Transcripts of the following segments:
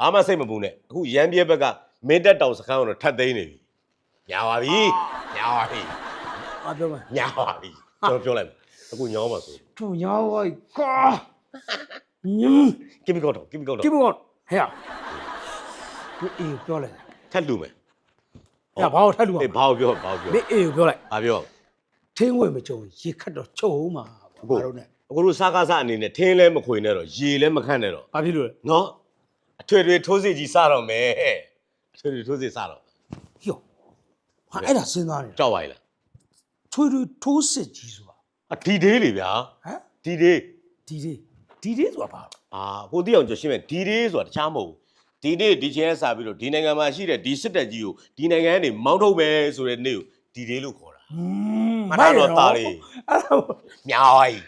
ဘာမှစိတ်မပူနဲ့အခုရန်ပြဲဘက်ကမင်းတက်တောင်စခန်းကတော့ထတ်သိမ်းနေပြီညာပါပြီညာပါပြီအားပြောမယ်ညာပါပြီကျွန်တော်ပြောလိုက်မယ်အခုညောင်းပါဆိုထူညာဝိုက်ကာညမ်ကိပိကောတော့ကိပိကောတော့ကိမကောဟဲ့ဒီအေးပြောလိုက်ထတ်လူမယ်ဟဲ့ဘာလို့ထပ်လို့အေးဘာကိုပြောဘာကိုပြောဒီအေးပြောလိုက်ဘာပြောထင်းဝင်မကြုံရေခတ်တော့ချုပ်အောင်မှာဘာလို့လဲအခုတို့စားကားစားအနေနဲ့ထင်းလဲမခွေနဲ့တော့ရေလဲမခန့်နဲ့တော့ဘာဖြစ်လို့လဲနော် အထွေထွေထိုးစစ်ကြီးစတော့မယ်အထွေထွေထိုးစစ်စတော့ဟိုဟာအဲ့ဒါစဉ်းစားနေကြောက်ပါလားထွေထွေထိုးစစ်ကြီးဆိုတာအဒီဒေးလေဗျာဟမ်ဒီဒေးဒီဒီဒီဒီဆိုတာဘာအာကိုတိအောင်ကြရှင်းမယ်ဒီဒေးဆိုတာတခြားမဟုတ်ဘူးဒီနေ့ဒီချင်းစပြီးတော့ဒီနိုင်ငံမှာရှိတဲ့ဒီစစ်တပ်ကြီးကိုဒီနိုင်ငံကနေမောင်းထုတ်မယ်ဆိုတဲ့နေ့ကိုဒီဒေးလို့ခေါ်တာอืมမနာတော့သားလေးအဲ့ဒါမြားဝိုင်း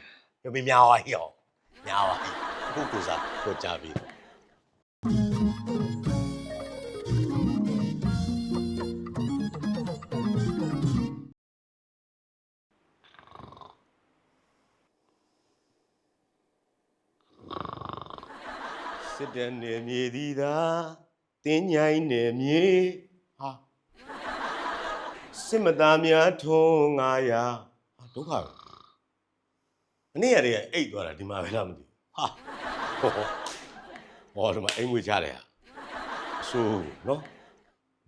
ရမမြားဝိုင်းရောမြားဝိုင်းအခုကိုစားကိုကြပြီ စစ်တနေမြေသည်သာတင်းញိုင်းနေမြေဟာစစ်မသားများထုံး900ဟာဒုက္ခပဲမနေ့ကတည်းကအိတ်သွားတာဒီမှာပဲလားမသိဘူးဟာ ဟောဟောဒီမှာအိမ်ငွေချတယ်ဟာအဆိုးနော်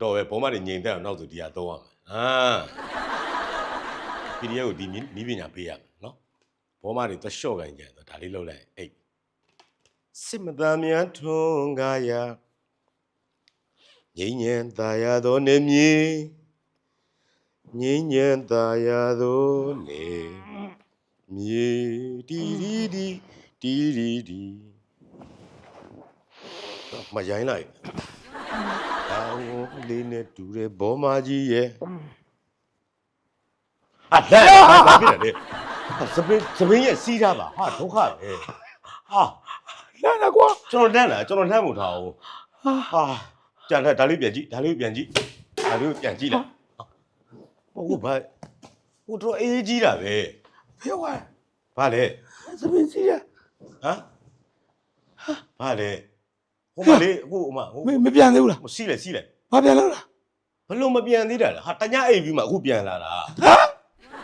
တော့ပဲဘောမတွေငြိမ်သက်အောင်နောက်ဆိုဒီဟာသုံးရမယ်အာ PDF ကိုဒီနီးပညာပေးရမယ်နော်ဘောမတွေသက်လျှော့ကန်ကြတယ်ဒါလေးလုပ်လိုက်အိတ်စစ်မသားများထွန်းကားရာငိမ့်ညံသာယာသောနေမြေငိမ့်ညံသာယာသောနေမြေတီတီတီတီတီတီ မရိုင်းလိုက်အာဝလေးနဲ့တူတဲ့ဘောမကြီးရဲ့ဟာလက်ဘာဖြစ်လဲဟာစပင်းစပင်းရဲ့စီးထားပါဟာဒုက္ခပဲဟာလာလာကွာကျွန်တော်တန်းလာကျွန်တော်တန်းမထားဘူးဟာကြံလက်ဒါလေးပြန်ကြည့်ဒါလေးပြန်ကြည့်ဒါလေးပြန်ကြည့်လိုက်ဟုတ်ဘာဟိုတော့အေးကြီးတာပဲဖေဝါဘာလဲစပင်းစီရဟမ်ဘာလဲ ဟိုမလေးဟိုဟိုမဟိုမမပြန်သေးဘူးလားစီးလေစီးလေဘာပြန်လို့လားဘလို့မပြန်သေးတာလဲဟာတညအိပ်ပြီးမှအခုပြန်လာတာဟမ်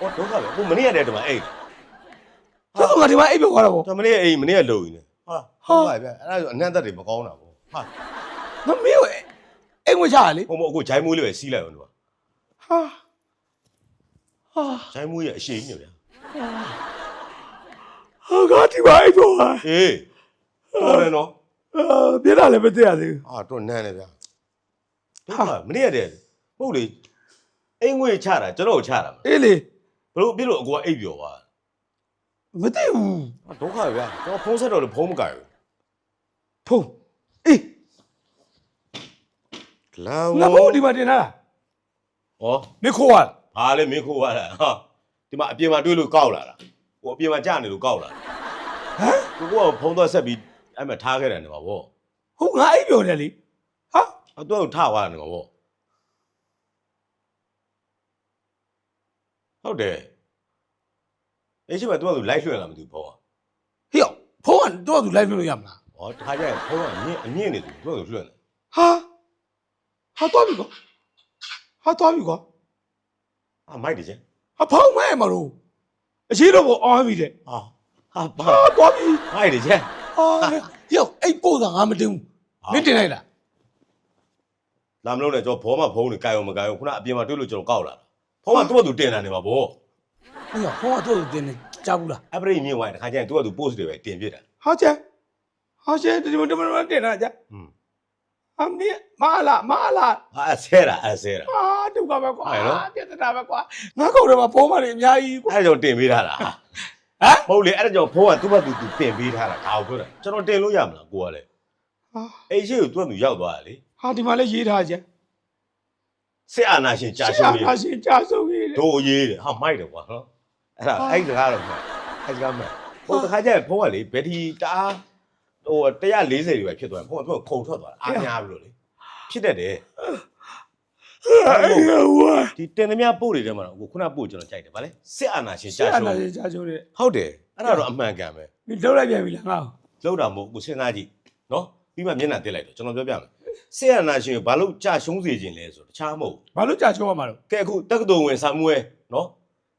ဟောဒုက္ခပဲဟိုမနေ့ကတည်းကဒီမှာအိပ်ကျောင်းကဒီမှာအိပ်ပြောတော့ဒါမနေ့ကအိပ်မနေ့ကလုံနေဟာဟုတ်ပါဗျအဲ့ဒါဆိုအနန္တတွေမကောင်းတာပေါ့ဟာမမေးဝဲအိမ်ဝင်ချရလေဟိုမအခုဂျိုင်းမွေးလေးပဲစီးလိုက်အောင်တို့ဟာဟာဂျိုင်းမွေးရဲ့အရှိန်ညဗျာဟာကဒီမှာအိပ်ပြောဟာအေးတော်တယ်နော် အာပြတာလည်းမသိရသေးဘူးဟာတော့နန်းတယ်ဗျာဒုက္ခမနေ့ကတည်းကဟုတ်လေအိမ်ငွေချတာကျွန်တော်ချတာအေးလေဘလို့ပြလို့အကူကအိပ်ပျော်သွားမသိဘူးဟာဒုက္ခပဲဗျာကျွန်တော်ဖုန်းဆက်တော့လည်းဖုန်းမကြိုက်ဘူးဖုန်းအေးလာငါဖုန်းဒီမှာတင်ထားတာဟောမခိုးရဘာလဲမင်းခိုးရတာဟာဒီမှာအပြင်မှာတွေ့လို့ကောက်လာတာဟိုအပြင်မှာကြာနေလို့ကောက်လာတာဟမ်ကိုကဖုန်းသွားဆက်ပြီး အဲ့မှာထားခဲ့တယ်နေမှာဗောဟုတ်ငါအိပ်ပြောတယ်လေဟာအတော့ထားသွားတယ်နေမှာဗောဟုတ်တယ်အဲ့ရှိမှသူကသူလိုက်လွှင့်လာမသိဘူးဗောဟေ့ဖုန်းကတော့သူလိုက်လို့ရမလားဟောတခါကျရင်ဖုန်းကအမြင့်အမြင့်နေသူသူကသူလွှင့်တယ်ဟာဟာတော့ပြီကောဟာတော့ပြီကောအာမိုက်တယ်ချင်းဟာဖုန်းမဲမလို့အရှိတော့ဘောအော်ပြီတဲ့ဟာဟာဘာဟာတော့ပြီမိုက်တယ်ချင်းဟာ ယောအိတ်ပို့တာငါမတင်ဘူးမင်းတင်လိုက်လားလာမလို့နဲ့ကျွန်တော်ဘောမှာဖုန်းနေကြိုင်အောင်မကြိုင်အောင်ခုနအပြင်မှာတွေ့လို့ကျွန်တော်ကောက်လာတာဖုန်းကသူ့ကသူတင်လာနေမှာဗောဟေ့ဖုန်းကတော့သူတင်နေကြားဘူးလားအပရိမြင့်ဝိုင်းတခါကျရင်သူကသူ post တွေပဲတင်ပြတာဟာကျဟာကျဒီမတမမတင်လာကြอืมအမေမလာမလာအာအဆဲတာအဆဲတာဟာဒုက္ခပဲကွာဟုတ်ရဲ့နော်ပြဿနာပဲကွာငါကောင်တော့ဖုန်းမတွေအများကြီးကွာအဲ့ဒါကြောင့်တင်ပေးထားတာ ဟမ်ဟုတ်လေအဲ့ဒါကြောင့်ဖုန်းကသူ့ဘက်သူသူတင်ပေးထားတာဒါကိုပြောတာကျွန်တော်တင်လို့ရမလားကိုကလည်းဟာအိမ်ရှိကိုသူ့ကသူရောက်သွားတာလေဟာဒီမှာလည်းရေးထားကြစစ်အာဏာရှင်ကြာရှုံးရေးအရှင်ကြာဆုံးရေးတယ်တို့ရေးတယ်ဟာမိုက်တယ်ကွာနော်အဲ့ဒါအဲ့ဒီတကားတော့မှအဲ့ဒီကမှဟိုတခါကျရင်ဖုန်းကလေဘယ်တီတအားဟို140တွေပဲဖြစ်သွားတယ်ဖုန်းကသူကခုန်ထွက်သွားတာအားများပြီလို့လေဖြစ်တတ်တယ်အဲ့ဟို ဒီတင်သမျှပို့တွေထဲမှာတော့အခုခုနပို့ကျွန်တော်ကြိုက်တယ်ဗာလေစစ်အာဏာရှင်ကြာကြာရှုံးဆုံးရေးကြာဆုံးတယ်ဟုတ်တယ်အဲ့ဒါတော့အမှန်ကန်ပဲဒီလောက်လိုက်ပြန်ပြီလားငါ့ကိုလောက်တာမဟုတ်ဘူးစဉ်းစားကြည့်နော်ပပြီးမှမျက်နှာတက်လိုက်တော့ကျွန်တော်ပြောပြမယ်ဆရာနာရှင်ကိုဘာလို့ကြာရှုံးစေခြင်းလဲဆိုတော့တခြားမဟုတ်ဘာလို့ကြာချုံရမှာတော့ကဲအခုတက္ကသိုလ်ဝင်စာမွဲနော်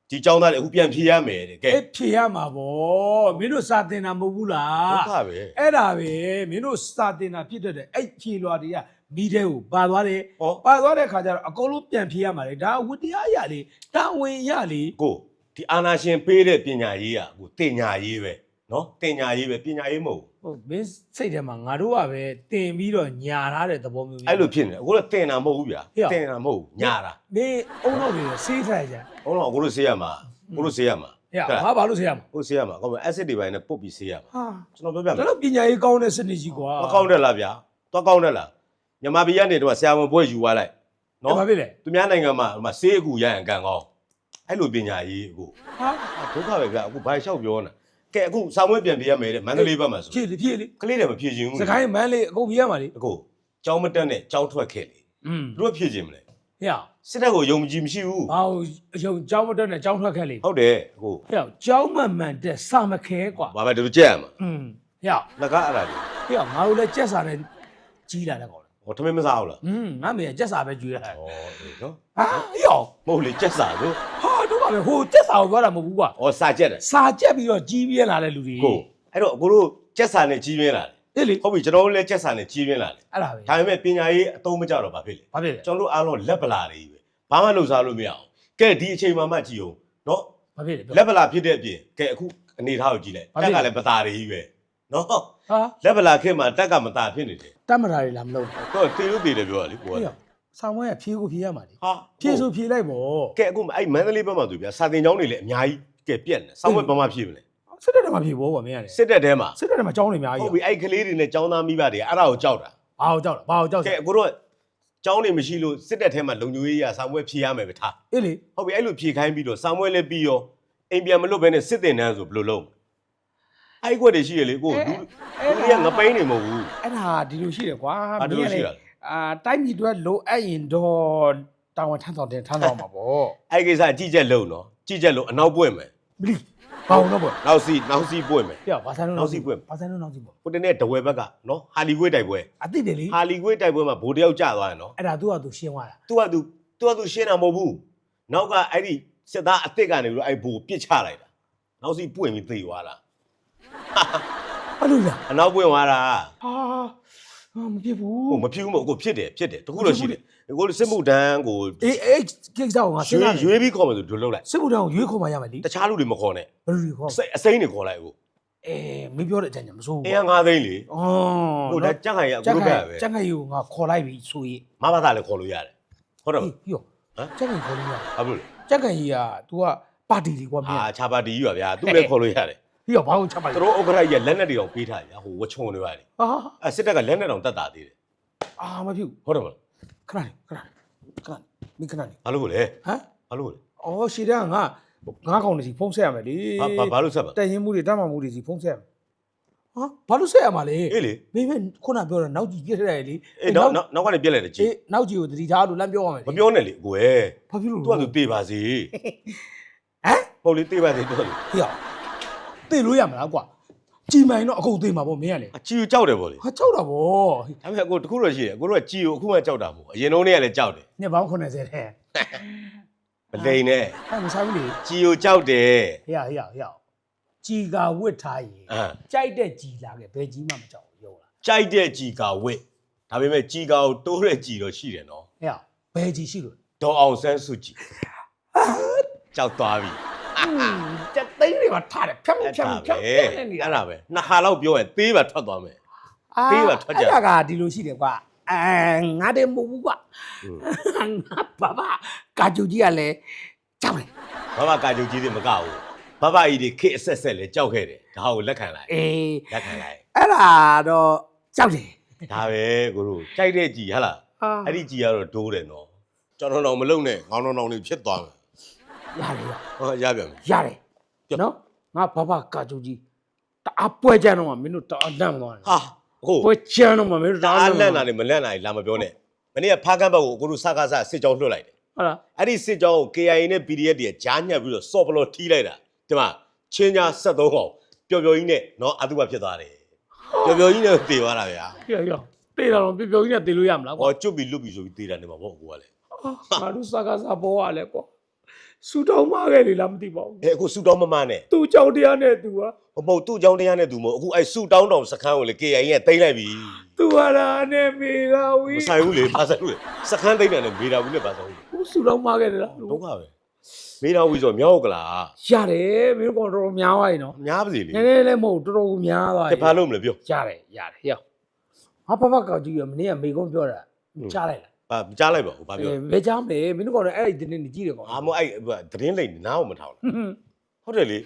ဒီចောင်းသားတွေအခုပြန်ဖြေရမယ်တဲ့ကဲအေးဖြေရမှာဗောမင်းတို့စာတင်တာမဟုတ်ဘူးလာဒုက္ခပဲအဲ့ဒါပဲမင်းတို့စာတင်တာဖြစ်တတ်တယ်အဲ့ဖြေလွာတွေက မိတဲ့ကိုပါသွားတယ်ဟောပါသွားတဲ့ခါကျတော့အကုန်လုံးပြန်ဖြေရမှာလေဒါဝတ္တရားရလေတာဝန်ရလေကိုဒီအာနာရှင်ပေးတဲ့ပညာရေးอ่ะကိုတင်ညာရေးပဲနော်တင်ညာရေးပဲပညာရေးမဟုတ်ဟုတ်မင်းစိတ်ထဲမှာငါတို့ကပဲတင်ပြီးတော့ညာထားတဲ့သဘောမျိုးဘူးအဲ့လိုဖြစ်နေတယ်အခုတော့တင်တာမဟုတ်ဘူးဗျာဟေ့တင်တာမဟုတ်ဘူးညာတာမင်းအုံတော့နေဆေးထိုင်ကြဟုတ်တော့အခုလို့ဆေးရမှာအခုလို့ဆေးရမှာဟဲ့ငါဘာလို့ဆေးရမှာအခုဆေးရမှာကောင်းပြီ acid တွေပိုင်းနဲ့ပုတ်ပြီးဆေးရမှာဟာကျွန်တော်ပြောပြမယ်ဒါတော့ပညာရေးကောင်းတဲ့စနစ်ကြီးကွာမကောင်းတယ်လားဗျာတော့ကောင်းတယ်လား မြန်မာပြည်ကနေတော့ဆရာဝန်ဘွဲယူသွားလိုက် နော် နော် ဘာဖြစ်လဲ သူများနိုင်ငံမှာဟိုမှာဆေးအကူရရင်ကံကောင်းအဲ့လိုပညာရေးအခု ဟာ ဒုက္ခပဲဗျာအခုဘာလျှောက်ပြောနေတာကဲအခုစာမွေးပြန်ပြရမယ်တဲ့မန္တလေးဘက်မှာဆို ဖြည့်လေဖြည့်လေ ကလေးတွေမဖြည့်ချင်ဘူး စကိုင်းမန်းလေးအကုန်ဖြည့်ရမှာလေ အခုကြောင်းမတက်နဲ့ကြောင်းထွက်ခဲ့လေ อืม သူတို့ဖြည့်ချင်မလဲ ဟဲ့ စစ်တပ်ကိုယုံကြည်မရှိဘူး ဘာလို့အယုံကြောင်းမတက်နဲ့ကြောင်းထွက်ခဲ့လေ ဟုတ်တယ်အခု ဟဲ့ကြောင်းမမှန်တဲ့စာမခဲကွာ ဘာပဲတို့ကြက်ရမှာ อืมဟဲ့ လကားအဲ့ဒါတွေ ဟဲ့ငါတို့လည်းကြက်စာနဲ့ကြီးလာတဲ့ကောင်လေ ဟော ထမင်းမစားဘူးလားอืมငါမေကကြက်စာပဲကြွေးရတာဩအေးနော်ဟာဟဲ့မဟုတ်လေကြက်စားတို့ဟာတို့ကပဲဟိုကြက်စာကိုပြောတာမဟုတ်ဘူးကွာဩစာကြက်တယ်စာကြက်ပြီးတော့ကြီးပြင်းလာတဲ့လူတွေကိုအဲ့တော့အခုတို့ကြက်စာနဲ့ကြီးပြင်းလာတယ်အေးလေဟုတ်ပြီကျွန်တော်တို့လည်းကြက်စာနဲ့ကြီးပြင်းလာတယ်အဲ့ဒါပဲဒါပေမဲ့ပညာရေးအသုံးမကျတော့ဘာဖြစ်လဲဘာဖြစ်လဲကျွန်တော်တို့အားလုံးလက်ပလာတွေကြီးပဲဘာမှလုပ်စားလို့မရအောင်ကဲဒီအချိန်မှမှကြည့်အောင်နော်ဘာဖြစ်လဲပြောလက်ပလာဖြစ်တဲ့အပြင်ကဲအခုအနေထားကိုကြည့်လိုက်ဘာတဖြစ်က်ကလဲလည်းပတာတွေကြီးပဲ နော်ဟာလက်ပလာခင်မှာတက်ကမတာဖြစ်နေတယ်တတ်မတာတွေလာမလို့တော့တေလို့တေတယ်ပြောရလေကိုကဟဲ့ဆောင်းမွေးကဖြေးကိုဖြေးရမှာလေဟာဖြေးဆိုဖြေးလိုက်ပေါ့ကဲအခုအဲ့မန္တလေးဘက်မှာသူဗျာစာတင်ကျောင်းတွေလည်းအများကြီးကဲပြက်နေစောင်းဝဲဘာမှဖြစ်မလဲစစ်တပ်ထဲမှာဖြေးပေါ့ကွာမင်းရတယ်စစ်တပ်ထဲမှာစစ်တပ်ထဲမှာကြောင်းနေအများဟုကြီးတ်ပြီအဲ့ကလေးတွေနဲ့ကျောင်းသားမိဘတွေအဲ့ဒါကိုကြောက်တာဘာကိုကြောက်လဲဘာကိုကြောက်ကဲအခုတော့ကျောင်းတွေမရှိလို့စစ်တပ်ထဲမှာလုံခြုံရေးရစာမွဲဖြေရမယ်ပဲထားအေးလေဟုတ်ပြီအဲ့လိုဖြေခိုင်းပြီးတော့စာမွဲလည်းပြီးရောအိမ်ပြန်မလွတ်ဘဲနဲ့စစ်တင်တန်းဆိုဘယ်လိုလုပ် အဲ့ကွက်တွေရှိရလေကိုလူလူတွေကငပိန်းနေမဟုတ်ဘူး အဲ့ဒါဒီလိုရှိတယ်ကွာ ဟာဒီလိုရှိတာ အာတိုင်းပြည်တွေလိုအပ်ရင်တော့တာဝန်ထမ်းဆောင်တင်ထမ်းဆောင်မှာပေါ့ အဲ့ကိစ္စအကြည့်ချက်လုံးနော်ကြည့်ချက်လုံးအနောက်ပွင့်မယ် ဘလီဘာလို့တော့ပေါ့ နောက်စီနောက်စီပွင့်မယ် ပြဘာဆိုင်လို့ နောက်စီပွင့် ဘာဆိုင်လို့နောက်စီပေါ့ ဟိုတနေ့တဝဲဘက်ကနော်ဟာလီကွေးတိုက်ပွဲ အသိတယ်လေ ဟာလီကွေးတိုက်ပွဲမှာဗိုလ်တယောက်ကျသွားတယ်နော် အဲ့ဒါသူ့ဟာသူရှင်းသွားတာ तू က तू तू က तू ရှင်းတာမဟုတ်ဘူးနောက်ကအဲ့ဒီစစ်သားအစ်စ်ကနေပြီးတော့အဲ့ဘူပြစ်ချလိုက်တာနောက်စီပွင့်ပြီးသေသွားတာ အဲ့လိုလားအနောက်ပွင့်သွားတာဟာဟာမဖြစ်ဘူးဟိုမဖြစ်ဘူးမဟုတ်ကိုဖြစ်တယ်ဖြစ်တယ်တခုတော့ရှိတယ်ကိုစစ်မှုတန်းကိုအေးအေးကိစ္စကိုငါစဉ်းရွေးစားရွေးပြီးခေါ်မယ်ဆိုဒုလုပ်လိုက်စစ်မှုထမ်းကိုရွေးခေါ်မှရမယ်လေတခြားလူတွေမခေါ်နဲ့ဘယ်လိုတွေခေါ်စိတ်အစိမ့်တွေခေါ်လိုက်ကိုအေးမင်းပြောတဲ့အကြံဉာဏ်မစိုးဘူးအင်အား၅သိန်းလေအော်ဟိုဒါကြက်ခိုင်ရကြက်အခုခိုပဲင်ပဲကြက်ခိုင်ကိုငါခေါ်လိုက်ပြီဆိုရင်မဘာသာလည်းခေါ်လို့ရတယ်ဟုတ်တယ်မအေးပြီးတော့ဟမ်ကြက်ခိုင်ခေါ်လို့ရ ဟုတ်ဘူးလေ ကြက်ခိုင်ကြီးက तू ကပါတီလေးကွာမင်းအာခြာပါတီကြီးပါဗျာသူ့လည်းခေါ်လို့ရတယ် ပြီးတော့ဘာကိုချက်ပါလဲသူတို့ဥက္ကဋ္ဌကြီးကလက်နက်တွေအောင်ပေးထားတယ်ဗျာဟိုဝချုံတွေပါတယ်ဟာအဲစစ်တပ်ကလက်နက်တောင်တတ်တာသေးတယ်အာမဖြစ်ဘူးဟုတ်တယ်မလားခဏလေးခဏလေးခဏလေးမိခဏလေးဘာလို့လဲဟမ်ဘာလို့လဲအော်ရှေ့တန်းကငါငါးကောင်တွေစီဖုံးဆက်ရမယ်လေဘာဘာဘာလို့ဆက်ပါတက်ရင်မှုတွေတတ်မှမှုတွေစီဖုံးဆက်ရမယ်ဟာဘာလို့ဆက်ရမှာလဲအေးလေမင်းမခုနပြောတာနောက်ကြီးပြည့်ထရတယ်လေအေးနောက်နောက်နောက်ကနေပြက်လိုက်တယ်ကြအေးည့်နောက်ကြီးကိုသတိထားလို့လမ်းပြောရမယ်မပြောနဲ့လေကိုယ်ဘာဖြစ်လို့သူကသူတေးပါစေဟမ်ဟုတ်လေတေးပါစေသူကလေဟေ့ သိလို့ရမလားကွာကြည်မိုင်တော့အကုန်သိမှာပေါ့မင်းကလေအချီကိုကြောက်တယ်ဗောလေဟာကြောက်တာဗောဒါပေမဲ့ကိုတခုတော့ရှိတယ်ကိုတို့ကကြီကိုအခုမှကြောက်တာမဟုတ်အရင်တုန်းကလည်းကြောက်တယ်ညပေါင်း80တဲ့မလိန်နဲ့အဲ့မဆိုင်ဘူးလေကြီကိုကြောက်တယ်ဟေ့ဟေ့ဟေ့ကြည်ကဝစ်ထားရင်အမ်ကြိုက်တဲ့ကြည်လာခဲ့ဘယ်ကြီးမှမကြောက်ဘူးရောလားကြိုက်တဲ့ကြီကာဝစ်ဒါပေမဲ့ကြီကာကိုတိုးတဲ့ကြီတော့ရှိတယ်နော်ဟေ့ဘယ်ကြီးရှိလို့ဒေါ်အောင်ဆန်းစုကြည်ကြောက်သွားပြီ ကြက်သိန်းတွေမှာထားတယ်ဖြတ်အဲ့ဖြတ်ဒါဖြတ်ပဲဖြတ်နေအဲ့ဒါပဲနှစ်ဟာလောက်ပြောရင်သေးပါထွက်သွားမယ်သေးပါထွက်ကြ အဲ့ဒါကဒီလိုရှိတယ်ကွာအဲငါတည်းမဟုတ်ဘူးကွာငါဘာဘာကာဂျူကြီးကလည်းကြောက်တယ်ဘဘကာကြုတ်ကြီးတွေမကဘူးဘဘကြီးတွေခစ်အဆက်ဆက်လဲကြောက်ခဲ့တယ်ဒါကိုလက်ခံလိုက်အေးလက်ခံလိုက်အဲ့ဒါတော့ကြောက်တယ်ဒါပဲကိုတို့ကြိုက်တဲ့ကြည်ဟဟလားဟာအဲ့ဒီကြည်ကတော့ဒိုးတယ်နော်ကျွန်တော်တော့မလုံနဲ့ငေါင်းတောင်တောင်လေးဖြစ်သွားမယ် ရတယ်ရဟောရပြန်ပြီရတယ်ပြောနော်ငါဘာဘာကာဂျူကြီးတအားပွဲကြမ်းတော့မှမင်းတို့တအားလန့်သွားတယ်ဟာအခုပွဲကြမ်းတော့မှမင်းတို့တဒါအားအလန့်တာနေမလန့်တာနေလာမပြောနဲ့မနေ့ကဖားကန်းဘက်ကိုကိုတို့စကားစစစ်ကြောင်းလွှတ်လိုက်တယ်ဟုတ်လားအဲ့ဒီစစ်ကြောင်းကို KIA နဲ့ PDF တွေကြားညှပ်ပြီးတော့စော့ပလော်ထီးလိုက်တာဒီမှာချင်းညာ73ဟောင်ပျော်ပျော်ကြီးနဲ့နော်အတုပဖြစ်သွားတယ်ဟပျော်ပျော်ကြီးနဲ့တေသွားတာဗျာဟေ့ဟေ့တေးတာတော့ပြပြကြီးနဲ့တေးလို့ရမလားကွာဟောကျွတ်ပြီးလွတ်ပြီးဆိုပြီးတေတာနေမှာပေါ့ကိုကလည်းငါတို့စကားစားပေါ်ရလဲကွာ စူတောင်းမခဲ့လေလားမသိပါဘူးအဲအခုဆူတောင်းမမနဲ့သူ့ကြောင့်တရားနဲ့သူကဟိုမဟုတ်သူ့အကြောင်းတရားနဲ့သူမဟုတ်အခုအဲဆူတောင်းတော်စခန်းကိုလေ KI ရဲ့တိမ့်လိုက်ပြီသူဟာလာနဲ့မေရာဝီမဆိုင်ဘူးလေဘာဆိုင်ဘူးလေစခန်းတိမ့်တယ်နဲ့မေတာဘူးနဲ့ဘာဆိုင်ဘူးလေဟိုစူတောင်းမခဲ့တယ်လားဒုက္ခပဲမေတာဘူးဆိုမြောက်ကလားရတယ်မင်းကတော့တော်တော်များသွားပြီနော်များပါစေလေနည်းနည်းလည်းမဟုတ်တော်တော်ကိုများသွားပြီဘာလို့မလဲပြောရတယ်ရတယ်ဟေ့ဟာဖဖကောက်ကြည့်ရမင်းကမေကုန်းပြောတာကြားလိုက်လား ဘာကြားလိုက်ပါဦးဘာပြောအဲဘယ်ကြားမလဲမင်းတို့ကတော့အဲ့ဒီတင်းနေကြည့်တယ်ကောင်အာမအဲ့သတင်းလိမ့်နားအောင်မထောင်လားဟုတ်တယ်လေ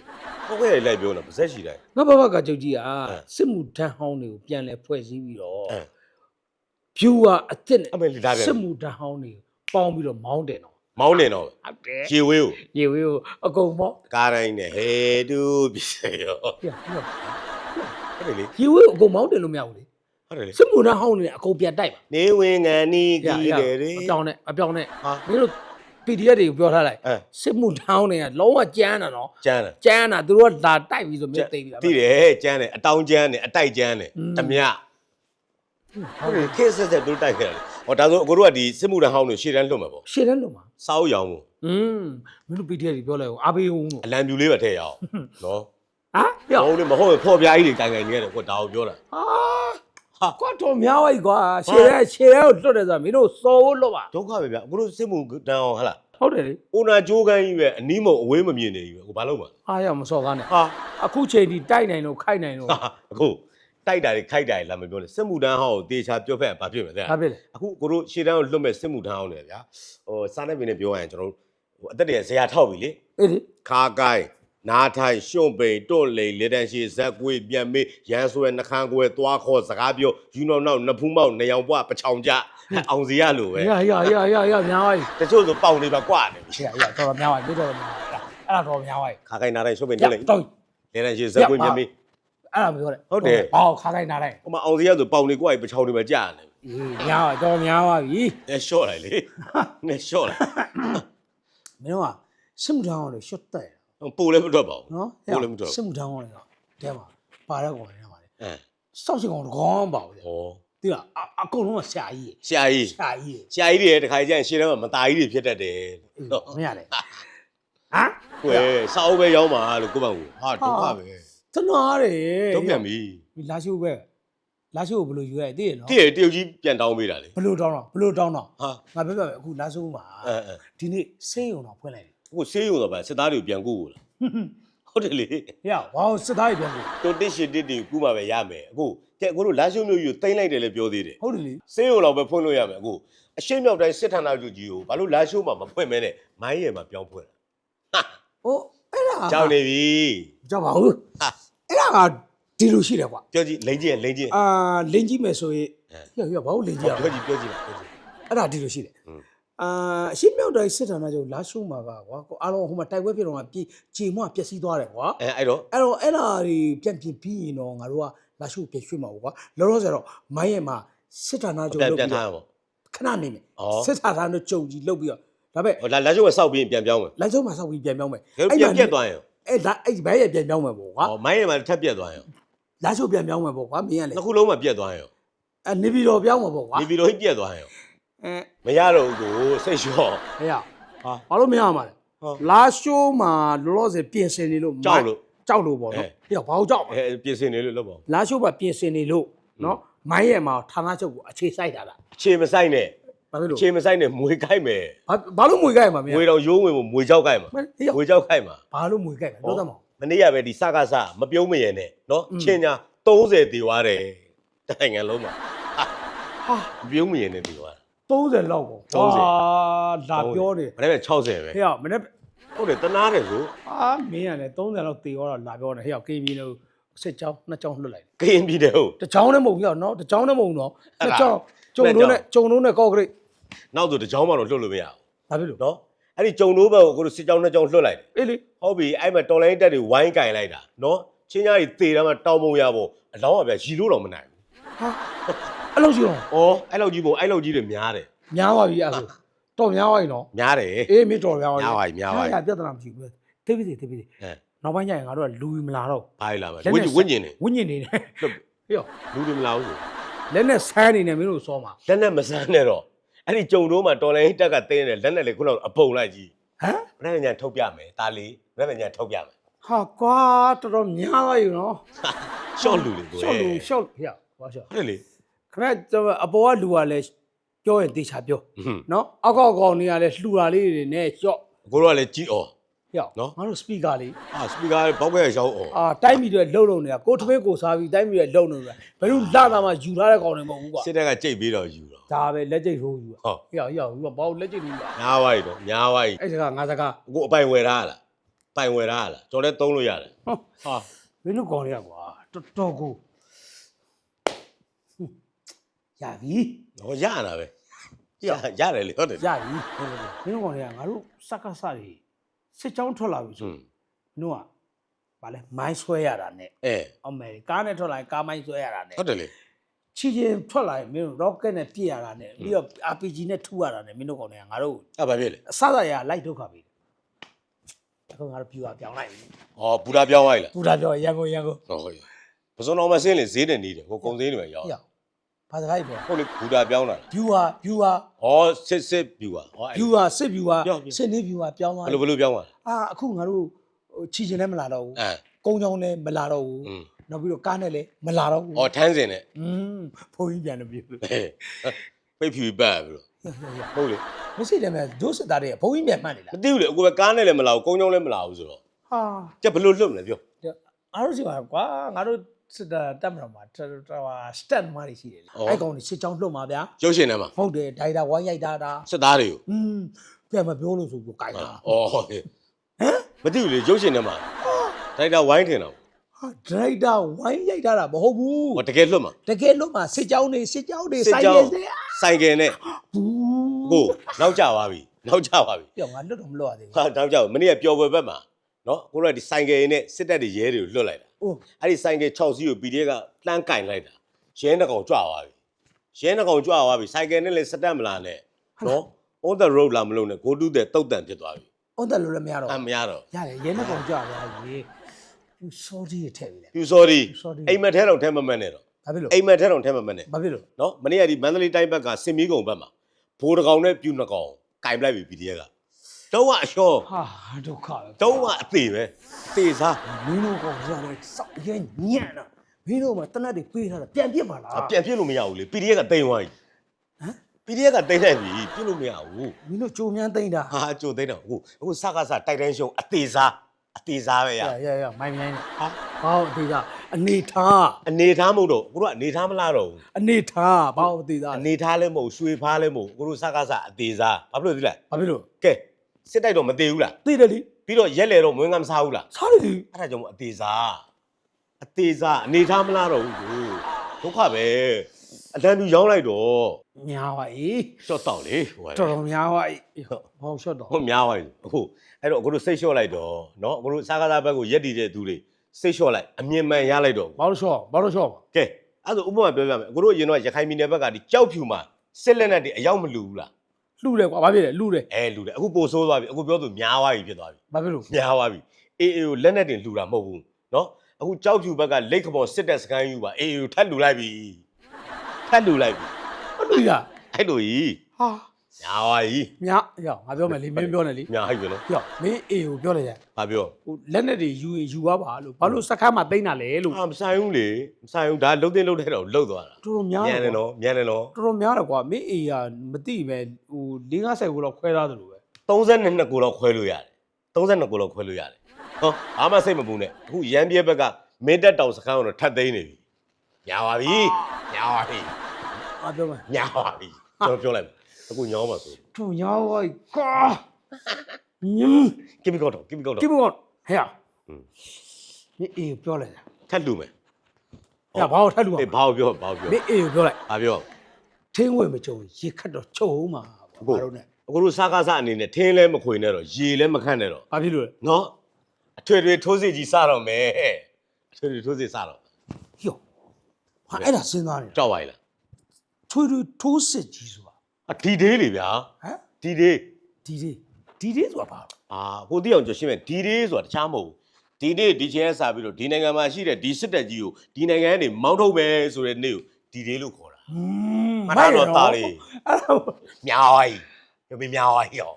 ဟုတ်ကဲ့လိုက်ပြောလားပါဇက်ရှိတိုင်းငါဘဘကကြုတ်ကြီးကအဲစစ်မှုထမ်းဟောင်းတွေကိုပြန်လဲဖွဲ့စည်းပြီးတော့အဲဖြူဟာအစ်စ်နဲ့အမေလီဒါပြန်စစ်မှုထမ်းဟောင်းတွေကိုပေါင်းပြီးတော့မောင်းတယ်နော်မောင်းနေတော့ဟုတ်တယ်ရေဝေးကိုရေဝေးကိုအကုန်ပေါ့ကားတိုင်းနဲ့ဟဲတူပြစေရောဟေ့ဟေ့ဟုတ်တယ်လေရေဝေးကိုအကုန်မောင်းတယ်လို့မရဘူးလေ ဟုတ်တယ်လေ စစ်မှုထမ်းဟောင်းတွေနဲ့အကုန်ပြန်တိုက်ပါ နေဝင်ငံနီး ရ ကြီး ရ တယ်လေ အပြောင်းနဲ့အပြောင်းနဲ့ ဟာ မင်းတို့ PDF တွေကိုပြောထားလိုက် အဲ စစ်မှုထမ်းဟောင်းတွေကလုံးဝကြမ်းတာနော် ကျန်းတယ် ကျမ်းတာသူတို့ကလာတိုက်ပြီးဆိုမြတ်သိပြီလား တိတယ်ကျန်းတယ်အတောင်ကျန်းတယ်အတိုက်ကျန်းတယ် อืม ဓမြဟုတ်တယ်ခေတ်ဆက်ဆက်တို့တိုက်ခဲ့တယ်ဟောဒါဆိုအကိုတို့ကဒီစစ်မှုထမ်းဟောင်းတွေရှေ့တန်းလွတ်မှာပေါ့ ရှေ့တန်းလို့မှာ စောက်ရောင်ကို อืมမင်းတို့ PDF တွေပြောလိုက်အောင်အားပေးအောင်လို့ အလံပြူလေးပဲထည့်ရအောင်နော် ဟာပြော ဟုတ်တယ်မဟုတ်ရင်ဖော်ပြားကြီးတွေတိုင်တိုင်နေရတယ်ကွဒါကိုပြောတာ ဟာ ဟာကွာတော်များဝိုက်ကွာရှေ့ရဲရှေ့ရဲကိုလွတ်တယ်ဆိုတာမင်းတို့စော်ဖို့လွတ်ပါဒုက္ခပဲဗျအကိုတို့စစ်မှုတန်းအောင်ဟဟလားဟုတ်တယ်လေအိုနာကြိုးကန်းကြီးပဲအနီးမုံအဝေးမမြင်နေကြီးပဲကိုဘာလုပ်မှာလဲအားရမစော်ကားနဲ့ဟာအခုချိန်ဒီတိုက်နိုင်လို့ခိုက်နိုင်လို့ဟာအခုတိုက်တာတွေခိုက်တာတွေလာမပြောနဲ့စစ်မှုတန်းဟောင်းကိုတေချာပြောဖက်ဘာဖြစ်မလဲတဲ့ဘာဖြစ်လဲအခုကိုတို့ရှေ့တန်းကိုလွတ်မဲ့စစ်မှုထမ်းအောင်လေဗျာဟိုစားနေပင်နဲ့ပြောရရင်ကျွန်တော်တို့ဟိုအသက်တရဇရာထောက်ပြီလေအေးလေခါကိုင်း နားထိုင်ရှုံ့ပိန်တွန့်လိန်လေတန်ရှိဇက်ကွေးပြန်မေးရန်ဆွဲနှခမ်းကွဲသွားခေါ်စကားပြောယူနောင်နောက်နဖူးမောက်နေအောင်ပွားပချောင်ကြအောင်စီရလို့ပဲရရရရရများဝိုက်တချို့ဆိုပေါင်နေပါကွာနေပြီရှေ့ရတော်တော်များဝိုက်ပြီးတော့များဝိုက်အဲ့ဒါတော်များဝိုက်ခါကိုင်းနားထိုင်ရှုံ့ပိန်ရတွန့်လိန်တော့လေတန်ရှိဇက်ကွေးပြန်မေးအဲ့ဒါပြောတယ်ဟုတ်တယ်ဟောခါခိုက်နာလိုက်ဟိုမှာအောင်စီရဆိုပေါင်နေကွာပချောင်နေမှာကြာနေအေးများဝိုက်တော်များပါပြီအဲရှော့လိုက်လေနဲ့ရှော့လိုက်မင်းတို့ကစစ်မှုထမ်းအောင်လို့ရှွတ်တဲ့ ပို့လည်းမထွက်ပါဘူး နော် ပို့လည်းမထွက် စစ် ဘူး မှုထမ်းအောင်လို့တဲမှာပါတဲ့ကောင်တွေမှာလေ အဲ စောက်စင်ကောင်တကောင်းပါဘူး ဟော တိလားအအကုန်လုံးကဆရာကြီး ဆရာကြီး ဆရာကြီး ဆရာကြီးတွေတခါကျရင်ရှေ့တန်းမှာမตายကြီးတွေဖြစ်တတ်တယ် နော်မရလေဟမ် ကွယ်စာအုပ်ပဲရောက်မှာလို့ကိုယ့်ဘက်ကိုဟာဒုက္ခပဲ တနာတယ် တော့ပြန်ပြီ ဒီလာရှိုးပဲလာရှိုးကိုဘယ်လိုယူရလဲသိရနော် တည့်ရတရုတ်ကြီးပြန်တောင်းပေးတာလေ ဘယ်လိုတောင်းတော့ဘယ်လိုတောင်းတော့ ဟာ ငါပြောပြမယ်အခုလာရှိုးမှာ အဲအဲ ဒီနေ့စိတ်ုံတော့ဖွင့်လိုက်တယ် အခုဆေးရုံတော့ဗျစစ်သားတွေကိုပြန်ကူကိုလားဟုတ်တယ်လေဟေ့ဝါစစ်သားကြီးပြန်ပြီတိုတစ်ရှစ်တစ်တွေကူမှပဲရမယ်အခုကဲအခုတို့လာရှုံမျိုးကြီးကိုတိမ့်လိုက်တယ်လည်းပြောသေးတယ်ဟုတ်တယ်လေဆေးရုံတော့ပဲဖွင့်လို့ရမယ်အခုအရှင်းမြောက်တိုင်းစစ်ဌာနချုပ်ကြီးကိုဘာလို့လာရှုံမှာမဖွင့်မဲနဲ့မိုင်းရယ်မှာပြောင်းဖွင့်ဟိုအဲ့ဒါတာကြောက်နေပြီကြောက်ပါဘူးဟာအဲ့ဒါကဒီလိုရှိတယ်ကွာပြောကြည့်လိန်ကြည့်လိန်ကြည့်အာလင်းကြီးမယ်ဆိုရင်အဲဟေ့ဟေ့ဘာလို့လင်းကြီးရပြောကြည့်ပြောကြည့်ပြောကြည့်အဲ့ဒါဒီလိုရှိတယ်อืม အာအရှိမြောက်တိုင်းစစ်ဌာနချုပ်လာရှုမှာကကွာကိုအားလုံးဟိုမှာတိုက်ပွဲဖြစ်တော့ကပြေခြေမွပျက်စီးသွားတယ်ကွာအဲအဲ့တော့အဲ့တော့အဲ့လာတွေပြန်ပြင်ပြီးရင်တော့ငါတို့ကလာရှုပြန်ရွှေ့မှာပေါ့ကွာလောလောဆယ်တော့မိုင်းရဲ့မှာစစ်ဌာနချုပ်ပြန်လုပ်ပြန်ပြီးထားရတော့ပါ ခဏနေမယ်ဩ စစ်ဌာနချုပ်ကြီးလုပ်ပြီးတော့ဒါပေမဲ့ဟိုလာလာရှုံကစောက်ပြီးရင်ပြန်ပြောင်းမယ်လိုက်ဆုံးမှာစောက်ပြီးပြန်ပြောင်းမယ်ပြန်ပြက်သွားရင်အဲ့ဒါအဲ့မိုင်းရဲ့ပြန်ပြောင်းမယ်ပေါ့ကွာဟောမိုင်းရယ်မှာထပ်ပြက်သွားရင်လာရှုပြန်ပြောင်းမယ်ပေါ့ကွာမင်းကလေနှစ်ခုလုံးမှာပြက်သွားရင်အဲနေပြီးတော့ပြောင်းမှာပေါ့ကွာဒီဗီဒီယိုကြီးပြက်သွားရင် အဲမရတော့ဘူးကိုစိတ်လျှော့ဟဲ့ရဟာဘာလို့မရမှာလဲဟောလာရှုမှာလောလောဆယ်ပြင်ဆင်နေလို့ကြောက်လို့ကြောက်လို့ပေါ့နော်ဟဲ့ရဘာလို့ကြောက်မှာအဲပြင်ဆင်နေလို့လုပ်ပါဦးလာရှုမှာပြင်ဆင်နေလို့နော်မိုင်းရဲ့မှာဌာနချုပ်ကိုအခြေစိုက်တာလားခြေမဆိုင်နဲ့ဘာဖြစ်လို့ခြေမဆိုင်နဲ့မွေကိုက်မယ်ဘာဘာလို့မွေကြိုက်မှာမင်းမွေတော့ရိုးဝင်မွေကြောက်ကိုက်မှာဟဲ့ရမွေကြောက်ကိုက်မှာဘာလို့မွေကြိုက်မှာပြောသမောင်မနေ့ကပဲဒီစကားစမပြုံးမရနဲ့နော်อืม ချင်းညာ30တေသွားတယ်တိုင်ငံလုံးမှာဟာမပြုံးမရနဲ့တေသွား 30လောက်ပေါ့30လာပြောတယ်မနေ့က60ပဲဟဲ့ရမနေ့ဟုတ်တယ်တနာတယ်ဆိုအာမင်းကလည်း30လောက်တေရောတော့လာပြောတယ်ဟဲ့ရကေဘီလို့စစ်ကြောင်းနှစ်ကြောင်းလွတ်လိုက်ကရင်ပြည်တယ်ဟုတ်တစ်ကြောင်းနဲ့မဟုတ်ဘူးနော်တစ်ကြောင်းနဲ့မဟုတ်ဘူးနော်အဲ့နှစ်ဒါကြောင်းကျုံနှစ်လုံးကြောင်းနဲ့ကျုံလုံးနဲ့ကော့ဂရိတ်နောက်ဆိုတကြောင်းမှတော့လွတ်လို့မရဘူးဘာဖြစ်လို့နော်အဲ့ဒီကြုံလို့ဘက်ကိုကိုတို့စစ်ကြောင်းနှစ်ကြောင်းလွတ်လိုက်တယ်အေးလေဟုတ်ပြီအဲ့မှာတော်လိုင်းတက်တွေဝိုင်းကင်လိုက်တာနော်ချင်းညာကြီးသေတယ်မှာတောင်းမုံရဖို့အလောင်းကဗျရီလို့တော့မနိုင်ဘူးဟာ အဲ့လိုရှိတော့ဩအဲ့လောက်ကြီးပုံအဲ့လောက်ကြီးတွေများတယ်များပါပြီအဲ့ဒါဆိုတော့များပါပြီနော်များတယ် အေးမင်းတော်များပါပြီများပါပြီများပါပြီဟာပြဿနာမရှိဘူးသိပြီသိသိပြီအဲနောက်ပိုင်းကျရင်ငါတို့ကလူမလာတော့ဘာလဲလာမလဲလက်ဝနဲ့င်းဝင်းကျင်နေဝိညာဉ်နေနဲ့ဟေ့လူတွေမလာဘူးဆိုလက်နဲ့ဆန်းနေနေမင်းတို့စောမှာလက်နဲ့မစမ်းနဲ့တော့အဲ့ဒီကြုံတော့မှတော်လိုင်းဟိတက်ကတင်းတယ်လက်နဲ့လေခုနကအပုံလိုက်ကြီးဟမ်ဘယ်နဲ့ညာထုတ်ပြမယ်ဒါလေးဘယ်နဲ့ညာထုတ်ပြမယ်ဟာကွာတော်တော်များသွားယူနော် ရှော့လူတွေကိုရှော့လူရှော့ဟေ့ဘာရှော့ဟုတ်တယ်လေ ခမကျွန်တော်အပေါ်ကလူကလည်းပြောရင်တေချာပြောဟွန်းနော်အောက်ကောက်ကောင်တွေကလည်းလှူတာလေးတွေနဲ့ရှော့ကိုတို့ကလည်းကြည်အော်ဟေ့နော်ငါတို့စပီကာလေးအာစပီကာဘောက်ကရောက်အော်အာတိုင်းပြည်တွေလှုပ်လုံနေတာကိုထမင်းကိုစားပြီးတိုင်းပြည်တွေလှုပ်နေတာဘယ်လိုလာတာမှယူထားတဲ့ကောင်တွေမဟုတ်ဘူးကွာစစ်တပ်ကကြိတ်ပြီးတော့ယူတော့ဒါပဲလက်ကျိတ်ထိုးယူဟုတ်ဟေ့ဟေ့ဟေ့ဘာလို့လက်ကျိတ်ထိုးယူလဲညားဝိုင်းတော့ညားဝိုင်းအဲ့ဒါကငါစကားကိုအပိုင်ဝယ်ထားလားပိုင်ဝယ်ထားလားကျွန်တော်လည်းသုံးလို့ရတယ်ဟောဟာမင်းတို့ကောင်တွေကကွာတော်တော်ကိုဟွန်း ရပြီဟောရတာပဲရရတယ်လေဟုတ်တယ်ရပြီဟုတ်တယ်မင်းတို့ကောင်တွေကငါတို့စက္ကစတွေစစ်ကြောင်းထွက်လာပြီဟွဆိုန်းမင်းတို့ကဗာလဲမိုင်းဆွဲရတာနဲ့အဲအမေကားနဲ့ထွက်လာရင်ကားမိုင်းဆွဲရတာနဲ့ဟုတ်တယ်လေချီချင်းထွက်လာရင်မင်းတို့ rocket နဲ့ပြစ်ရတာနဲ့ပြီးတော့ RPG နဲ့ထုရတာနဲ့မင်းတို့ကောင်တွေကငါတို့အဲ့ဘာဖြစ်လဲအစစရလိုက်ဒုက္ခပေးတယ်အခုငါတို့ပြူတာပြောင်းလိုက်ပြီဟောဘူတာပြောင်းဝိုင်းလားပူတာပြောရန်ကုန်ရန်ကုန်ဟုတ်ဟုတ်ပစုံတော်မစင်းလေဈေးတယ်နေတယ်ဟိုကုံဈေးတွေမှာရောက်ဟေ့ ဘာစကားကြီးပြော ဟုတ်လေဘူတာပြောင်းလာတာ ပြူဟာပြူဟာ ဟောစစ်စစ်ပြူပါဟောအဲ့ ပြူဟာစစ်ပြူဟာ ပြောင်းပြီ စစ်နေပြူဟာပြောင်းသွား ဘယ်လိုဘယ်လိုပြောင်းလာ အာအခုငါတို့ဟိုချီချင်းလည်းမလာတော့ဘူး အဲ ကုန်းချောင်းလည်းမလာတော့ဘူး อืม နောက်ပြီးတော့ကားနဲ့လည်းမလာတော့ဘူး ဟောထန်းစင်နဲ့ อืมဖုန်းကြီးပြန်လို့ပြူဟေ့ ပိတ်ဖြူပတ်ပြီးတော့ ဟေ့ဟေ့ ဟုတ်လေ မရှိတယ်မဲ့ဒုစစ်သားတွေကဖုန်းကြီးပြန်မှတ်နေလား မသိဘူးလေအကိုပဲကားနဲ့လည်းမလာဘူးကုန်းချောင်းလည်းမလာဘူးဆိုတော့ ဟာ ကြက်ဘယ်လိုလွတ်မလဲပြော ငါတို့စီပါကွာငါတို့ စစ်တာတက်မတော်မှာတော်တော်ဟာစတက်မားတွေရှိတယ်လေအဲ့ကောင်တွေစစ်ကြောင်းလွတ်မှာဗျာရုပ်ရှင်ထဲမှာဟုတ်တယ်ဒိုင်တာဝိုင်းရိုက်တာတာစစ်သားတွေကိုอืมပြန်မပြောလို့ဆိုပြီးကြိုက်တာဩဟုတ်ကဲ့မသိဘူးလေရုပ်ရှင်ထဲမှာတိုက်တာဝိုင်းထင်တော့ဟာဒရိုက်တာဝိုင်းရိုက်တာတာမဟုတ်ဘူးဟောတကယ်လွတ်မှာတကယ်လို့မှစစ်ကြောင်းတွေစစ်ကြောင်းတွေစစ်ဆိုင်ကြောရဲင်းစေဆိုင်ကယ်နဲ့ဘူးကိုနောက်ကျသွားပြီနောက်ကျသွားပြီပြောငါလွတ်တော့မလွတ်ရသေးဘူးဟာနောက်ကျမနေ့ကပျော်ပွဲဘက်မှာ နော်ကိုတို့ကဒီဆိုင်ကယ်နဲ့စစ်တပ်တွေရဲတွေကိုလွတ်လိုက်တာအိုးအဲ့ဒီဆိုင်ကယ်6စီးကို PDF ကလှမ်းကင်လိုက်တာရဲနှကောင်ကြွသွားပြီရဲနှကောင်ကြွသွားပြီဆိုင်ကယ်နဲ့လည်းစတက်မလာနဲ့နော် on the road လာမလို့နဲ့ go to the တုတ်တန်ဖြစ်သွားပြီအွန်တယ်လို့လည်းမရတော့အမရတော့ရတယ်ရဲနဲ့ကောင်ကြွသွားပြီသူစောဒီထည့်ပြီလေပြူ sorry sorry အိမ်မက်ထဲတော့ထဲမမက်နဲ့တော့ဘာဖြစ်လို့အိမ်မက်ထဲတော့ထဲမမက်နဲ့ဘာဖြစ်လို့နော်မနေ့ကဒီမန္တလေးတိုင်းဘက်ကစင်မီကုံဘက်မှာဘိုးတကောင်နဲ့ပြူနှစ်ကောင်ကင်ပလိုက်ပြီ PDF က တုံးကအလျှောဟာဒုက္ခပဲတုံးကအသေးပဲသေစားမင်းတို့ကောင်ရတယ်စောက်ရဲညံ့တာမင်းတို့မှတနတ်တွေပေးထားတာပြန်ပြစ်ပါလားပြန်ပြစ်လို့မရဘူးလေ PDF ကတိမ်သွားပြီဟမ် PDF ကတိမ်လိုက်ပြီပြစ်လို့မရဘူးမင်းတို့ကြိုမြန်းသိမ့်တာဟာကြိုသိမ်းတော့အခုအခုစကားစတိုက်တိုင်းရှုံအသေးစားအသေးစားပဲရရရရမိုင်းမြိုင်းနေဟာဟောအသေးသားအနေထားအနေထားမဟုတ်တော့အခုကအနေထားမလားတော့ဘူးအနေထားဘာအသေးသားအနေထားလည်းမဟုတ်ရွှေဖားလည်းမဟုတ်အခုတို့စကားစအသေးစားဘာဖြစ်လို့သိလားဘာဖြစ်လို့ကဲ စစ်တိုက်တော့မသေးဘူးလား သိတယ်လေ ပြီးတော့ရက်လေတော့မွေးငါမစားဘူးလား စားတယ်လေ အဲ့ဒါကြောင့်မို့အသေးစားအသေးစားအနေထားမလားတော့ဘူးကိုဒုက္ခပဲအတန်းသူရောင်းလိုက်တော့ ညာပါအေး ရှော့တော့လေဟိုက တော်တော်များပါအေးဘောက်ရှော့တော့ ဟုတ်များသွားပြီအခုအဲ့တော့အခုတို့စိတ်လျှော့လိုက်တော့เนาะအခုတို့စားကားသားဘက်ကိုရက်တည်တဲ့သူတွေစိတ်လျှော့လိုက်အမြင်မှန်ရလိုက်တော့ ဘာလို့ရှော့ဘာလို့ရှော့ ကဲအဲ့ဒါဆိုဥပမာပြောပြမယ်အခုတို့အရင်တော့ရခိုင်ပြည်နယ်ဘက်ကဒီကြောက်ဖြူမှာစစ်လက်နက်တွေအရောက်မလူဘူးလား လှူတယ်ကွာဘာဖြစ်လဲလှူတယ် အဲလူတယ်အခုပိုဆိုးသွားပြီအခုပြောသူများသွားပြီဖြစ်သွားပြီ ဘာဖြစ်လို့ များသွားပြီအေးအေးကိုလက်နက်တွေလူတာမဟုတ်ဘူးเนาะအခုကြောက်ဖြူဘက်ကလိတ်ခမော်စစ်တပ်စကန်ယူပါအေးအေးကိုထပ်လူလိုက်ပြီထပ်လူလိုက်ပြီ အလူရ အဲ့လိုကြီး ဟာ များသွားပြီညရောက်ငါပြောမယ်လေမင်းပြောနေလေများဟိုက်ပြီနော်ရောက်မင်းအေကိုပြောလိုက်ရဘာပြောဟိုလက်နဲ့တွေယူရင်ယူသွားပါလို့ဘာလို့စက္ကမ်းမှာတိမ့်တာလဲလို့အာမဆိုင်ဘူးလေမဆိုင်ဘူးဒါလှုပ်တင်လှုပ်တဲ့တော့လှုပ်သွားတာတော်တော်များမြန်တယ်နော်မြန်တယ်နော်တော်တော်များတယ်ကွာမင်းအေကမသိပဲဟို၄50ကိုတော့ခွဲသားတယ်လို့ပဲ32ကိုတော့ခွဲလို့ရတယ်32ကိုတော့ခွဲလို့ရတယ်ဟောအားမစိတ်မပူနဲ့အခုရန်ပြဲဘက်ကမင်းတက်တောင်စခန်းကတော့ထပ်သိမ်းနေပြီညာပါပြီညာပါပြီအားပြောမယ်ညာပါပြီကျွန်တော်ပြောလိုက်မယ် အခုညောင်းပါဆိုတော်များပါကွာညမ်ကိမီကောတော့ကိမီကောတော့ကိမောဟဲ့ဟွန်း မင်းအေကိုပြောလိုက်တာထပ်လူမယ်ဟဲ့ဘာလို့ထပ်လို့အေးဘာကိုပြောဘာကိုမပြောင်းအေကိုပြောလိုက်ဘာပြောထင်းဝင်မကြုံရေခတ်တော့ချုပ်အောင်မှာအခုဘာလို့လဲအခုတို့စားကားစားအနေနဲ့ထင်းလဲမခွေနဲ့တော့ရေလဲမခန့်နဲ့တော့ဘာဖြစ်လို့လဲနော်အထွေထွေထိုးစစ်ကြီးစတော့မယ်အထွေထွေထိုးစစ်စတော့ဟိုဟာအဲ့ဒါစဉ်းစားနေတာကြောက်ပါလားထွေထွေထိုးစစ်ကြီးဆိုတာ အဒီဒေးလေဗျာဟမ်ဒီဒေးဒီဒီဒီဒီဆိုတာဘာလဲအာကိုတိအောင်ကြည့်ရှင်းမယ်ဒီဒေးဆိုတာတခြားမဟုတ်ဘူးဒီနေ့ဒီချင်းစပြီးတော့ဒီနိုင်ငံမှာရှိတဲ့ဒီစစ်တပ်ကြီးကိုဒီနိုင်ငံကနေမောင်းထုတ်မယ်ဆိုတဲ့နေ့ကိုဒီဒေးလို့ခေါ်တာอืมမနာတော့သားလေးအဲ့ဒါမြောက်ဝိုင်းရမမြောက်ဝိုင်းရော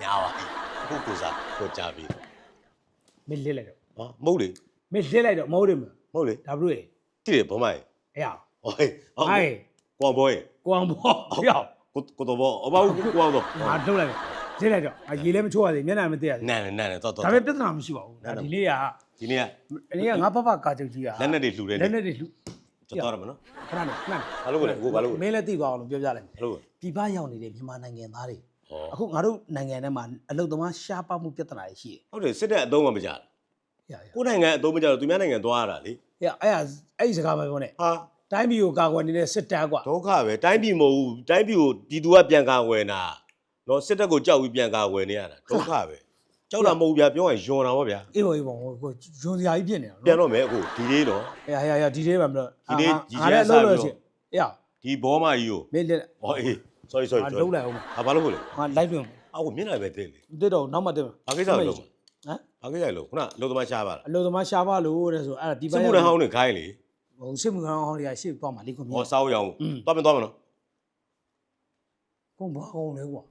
မြောက်ဝိုင်းအခုကိုစားကိုကြပြီမင်းလစ်လိုက်တော့ဟောမဟုတ်လေမင်းလစ်လိုက်တော့မဟုတ်တယ်မမဟုတ်လေဒါဘလို့ရေတိတယ်ဘုံမိုင်းအဲ့ရဟောဟေးဟောဟိုင်းကွန်ဘွိုးကိုအောင်ဘောရော က်ကိုကိုတော့ဘောအဘောကိုအောင်တော့ငါထုတ်လိုက်မယ်လစ်လိုက်တော့အရေလည်းမချိုးရသေးမျက်နှာမသိရသေးနန်းနန်းနန်းတော့တော့ဒါပေမဲ့ပြဿနာမရှိပါဘူးဒါဒီနေ့ကဒီနေ့ကဒီနေ့ကငါဘဘကာချုပ်ကြီးကလက်နဲ့တွေလှူတယ်လက်နဲ့တွေလှူကျွန်တော်တော့မနော်ခဏနဲ့ခဏနဲ့ဘာလို့လဲကိုဘာလို့လဲမင်းလည်းသိသွားအောင်လို့ပြောပြလိုက်မယ်ဘာလို့လဲပြပရောက်နေတဲ့မြန်မာနိုင်ငံသားတွေဟောအခုငါတို့နိုင်ငံထဲမှာအလုတ်သမားရှားပါမှုပြဿနာတွေရှိဟုတ်တယ်စစ်တပ်အတုံးမှမကြတယ်ဘူးရရကိုယ်နိုင်ငံအတုံးမကြတော့သူများနိုင်ငံသွားရတာလေရအဲ့ဒါအဲ့ဒီစကားမပြောနဲ့ဟာ တိုင်းပြည်ကိုကာကွယ်နေတဲ့စစ်တပ်ကွာဒုက္ခပဲတိုင်းပြည်မဟုတ်ဘူးတိုင်းပြည်ကိုပြည်သူကပြန်ကာဝယ်တာနော်စစ်တပ်ကိုကြောက်ပြီးပြန်ကာဝယ်နေရတာဒုက္ခပဲကြောက်တာမဟုတ်ဘူးဗျာပြောရင်ယွန်တာပေါ့ဗျာအေးဘောအေးဘောဟိုကိုဂျွန်စရာကြီးဖြစ်နေတာပြန်တော့မယ်အခုဒီလေးနော်ရရရဒီလေးပါမလို့ဒီလေးကြီးကျယ်အားစားလုံးပြီးလို့တော့ရှိရဒီဘောမကြီးကိုမင်းလက်ဟောအေး sorry sorry ငါလုံးလိုက်အောင်ဟာဘာလို့လဲငါလိုက်တွင်အောက်ကိုမျက်နှာပဲတဲ့လေတစ်တော့နောက်မှတက်မယ်ဘာကိစ္စလဲလို့ဟမ်ဘာကိစ္စလဲလို့ခုနလုံသမားရှားပါလားအလုတ်သမားရှားပါလို့တဲ့ဆိုအဲ့ဒါဒီစမှုနဲ့ဟောင်းနေခိုင်းလေ ဟိုစစ်မှုခေါင်းဟောင်းတွေကရှေ့သွားမှာလေခွန်မြဟောတ်စားအောင်ရောင်းอืมသွားမယ်သွားမယ်နော်ကိုဘာအောင်လဲကွာ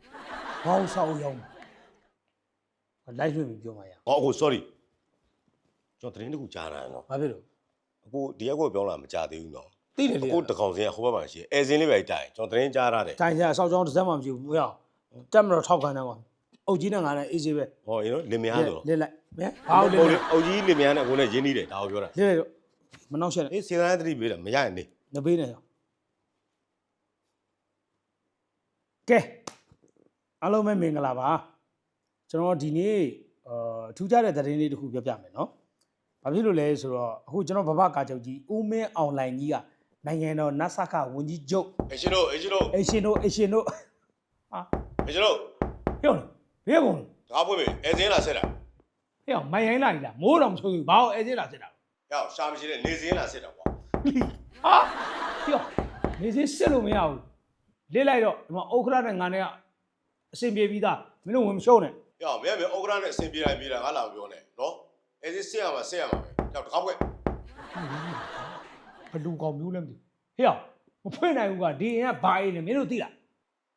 ဘာအောင်ဆောက်ရောက်မှာလိုက်တွင်ပြောမှာရဟောအခု sorry ကျွန်တော်သတင်းတစ်ခုကြားတာနော်ဘာဖြစ်လို့အခုဒီရက်ကိုပြောလာမကြသေးဘူးနော်သိတယ်လေအခုတကောင်စင်းကဟိုဘက်မှာရှိတယ်အဲစင်းလေးပဲတိုင်ကျွန်တော်သတင်းကြားရတယ်တိုင်ချာဆောက်ကြောင်းတစ်စက်မှမရှိဘူးဘုရားတက်မတော်ထောက်ခံတယ်ကွာအုတ်ကြီးနဲ့ငါနဲ့အေးစေးပဲဟောရင်နော်လင်မယားဆိုတော့လစ်လိုက်မဲဘာလို့လစ်လိုက်အုတ်ကြီးလင်မယားနဲ့ကိုနဲ့ရင်းနှီးတယ်ဒါကိုပြောတာလစ်လိုက်တော့ မနှောက်ရှက်နဲ့အေးစေတနာတတိပေးတာမရရင်နေနဘေးနဲ့ရောကဲအားလုံးပဲမင်္ဂလာပါကျွန်တော်ဒီနေ့အာထူးခြားတဲ့သတင်းလေးတစ်ခုပြောပြမယ်နော်ဘာဖြစ်လို့လဲဆိုတော့အခုကျွန်တော်ဘဘကာချုပ်ကြီးဦးမင်းအောင်လိုင်ကြီးကနိုင်ငံတော်နတ်ဆခဝန်ကြီးချုပ်အရှင်တို့အရှင်တို့အရှင်တို့အရှင်တို့ဟာအရှင်တို့ပြောတယ်ဘယ်ကုန်ဒါဖွင့်ပြီအဲစင်းလာဆက်တာဟဲ့အောင်မိုင်ရိုင်းလာနေလားမိုးတော်မဆိုဘူးဘာလို့အဲစင်းလာစစ်တာ လဲရောက်ရှာမရှိတဲ့နေစင်းလာဆက်တာကွာဟာပြောနေစင်းစစ်လို့မရဘူးလစ်လိုက်တော့ဒီမှာဥက္ခရနဲ့ငါနဲ့ကအဆင်ပြေပြီးသားမင်းတို့ဝင်မရှုံးနဲ့ရောက်မင်းမင်းဩဂရနဲ့အစင်ပြေတိုင်းပြေတာငါလာပြောနေနော်အဲစင်းဆက်ရမှာဆက်ရမှာပဲရောက်တကောက်ွက်ဘလူကောင်မျိုးလည်းမသိဟေ့အောင်မဖွင့်နိုင်ဘူးကဒီရင်ကဘာအိမ်လဲမင်းတို့သိလား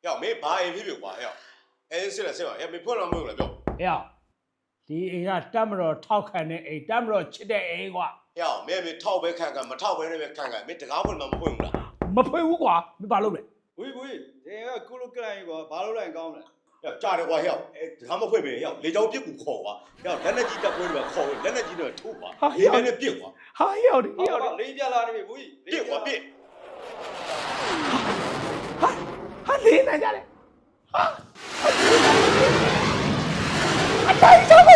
ရောက်မင်းဘာရင်ဖြစ်ဖြစ်ကွာရောက်အဲစင်းဆက်ဆက်ပါအဲမင်းဖွင့်တော့မဟုတ်လားပြောဟေ့အောင်ဒီအိမ်ကတတ်မတော်ထောက်ခံတဲ့အိမ်တတ်မတော်ချစ်တဲ့အိမ်ကွာ ရောက်မင်းမင်းထောက်ပဲခံခံမထောက်ပဲနဲ့ပဲခံခံမင်းတကားဖွင့်မှမဖွင့်ဘူးလားမဖွင့်ဘူးကွာမင်းဘာလုပ်လဲဝေးဝေးဒီကကုလုကလိုင်းကွာဘာလို့လိုက်ကောင်းလဲရောက်ကြားတယ်ကွာရောက်အဲတကားမဖွင့်ပဲရောက်လေချောင်းပြစ်ကူခေါ်ကွာရောက်လက်နဲ့ကြီးတက်ပွဲတွေခေါ်လက်နဲ့ကြီးတွေထုတ်ကွာဒီနဲ့နဲ့ပြစ်ကွာဟာဟေ့အောင်ဒီဟေ့ဟောအောင်လေးပြလာနေပြီဝေးပြစ်ကွာပြစ်ဟာဟာလေးနိုင်ကြတယ်ဟာအတိုင်းချောင်း